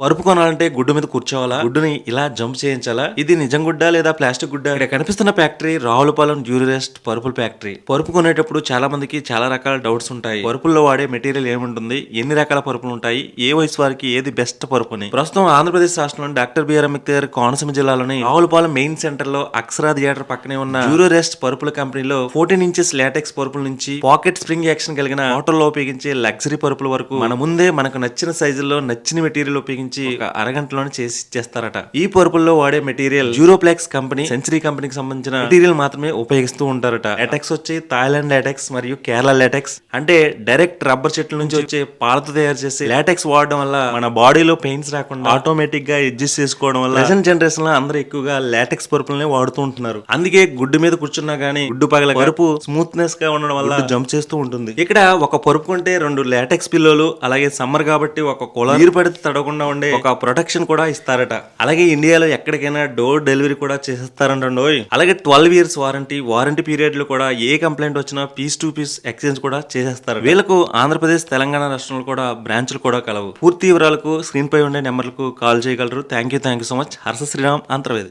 పరుపు కొనాలంటే గుడ్డు మీద కూర్చోవాలా? గుడ్డుని ఇలా జంప్ చేయించాలా? ఇది నిజం గుడ్డ లేదా ప్లాస్టిక్ గుడ్డ? ఇక్కడ కనిపిస్తున్న ఫ్యాక్టరీ రావులపాలెం డ్యూరిరెస్ట్ పరుపుల ఫ్యాక్టరీ. పరుపు కొనేటప్పుడు చాలా మందికి చాలా రకాల డౌట్స్ ఉంటాయి. పరుపుల్లో వాడే మెటీరియల్ ఏముంటుంది? ఎన్ని రకాల పరుపులు ఉంటాయి? ఏ వయసు వారికి ఏది బెస్ట్ పరుపుని? ప్రస్తుతం ఆంధ్రప్రదేశ్ రాష్ట్రంలోని డాక్టర్ బిఆర్ అంబేద్కర్ కోనసీమ జిల్లాలోని రావులపాలెం మెయిన్ సెంటర్లో అక్షరా థియేటర్ పక్కనే ఉన్న జ్యూరోరెస్ట్ పరుపుల కంపెనీలో ఫోర్టీన్ ఇంచెస్ లాటెక్స్ పరుపుల నుంచి పాకెట్ స్ప్రింగ్ యాక్షన్ కలిగిన హోటల్లో ఉపయోగించే లగ్జరీ పరుపుల వరకు మన ముందే మనకు నచ్చిన సైజుల్లో నచ్చిన మెటీరియల్ ఉపయోగించి ఒక అరగంటలోనే చేసి ఇచ్చేస్తారట. ఈ పరుపుల్లో వాడే మెటీరియల్ యూరోప్లెక్స్ కంపెనీ సెంచరీ కంపెనీకి సంబంధించిన మెటీరియల్ మాత్రమే ఉపయోగిస్తూ ఉంటారట. లాటెక్స్ వచ్చి థాయిలాండ్ లాటెక్స్ మరియు కేరళ లాటెక్స్ అంటే డైరెక్ట్ రబ్బర్ చెట్ల నుంచి వచ్చే పాలతో తయారు చేసే లాటెక్స్ వాడడం వల్ల మన బాడీలో పెయిన్స్ రాకుండా ఆటోమేటిక్గా అడ్జస్ట్ చేసుకోవడం వల్ల ప్రెసెంట్ జనరేషన్లో అందరూ ఎక్కువగా లాటెక్స్ పరుపులనే వాడుతూ ఉంటున్నారు. అందుకే గుడ్డు మీద కూర్చున్నా గానీ గుడ్డు పగల పరుపు స్మూత్నెస్గా ఉండడం వల్ల జంప్ చేస్తూ ఉంటుంది. ఇక్కడ ఒక పరుపు కొంటే రెండు లాటెక్స్ పిల్లోలు అలాగే సమ్మర్ కాబట్టి ఒక కుల నీరు పడితే తడవకుండా ఉండే ఒక ప్రొటెక్షన్ కూడా ఇస్తారట. అలాగే ఇండియాలో ఎక్కడికైనా డోర్ డెలివరీ కూడా చేసేస్తారంటండోయ్. అలాగే ట్వెల్వ్ ఇయర్స్ వారంటీ వారంటీ పీరియడ్లో కూడా ఏ కంప్లైంట్ వచ్చినా పీస్ టు పీస్ ఎక్స్చేంజ్ కూడా చేసేస్తారు. వీళ్ళకు ఆంధ్రప్రదేశ్ తెలంగాణ రాష్ట్రంలో కూడా బ్రాంచ్లు కూడా కలవు. పూర్తి వివరాలకు స్క్రీన్ పై ఉండే నెంబర్లకు కాల్ చేయగలరు. Thank you thank you so much Harsha Sriram Antarvedi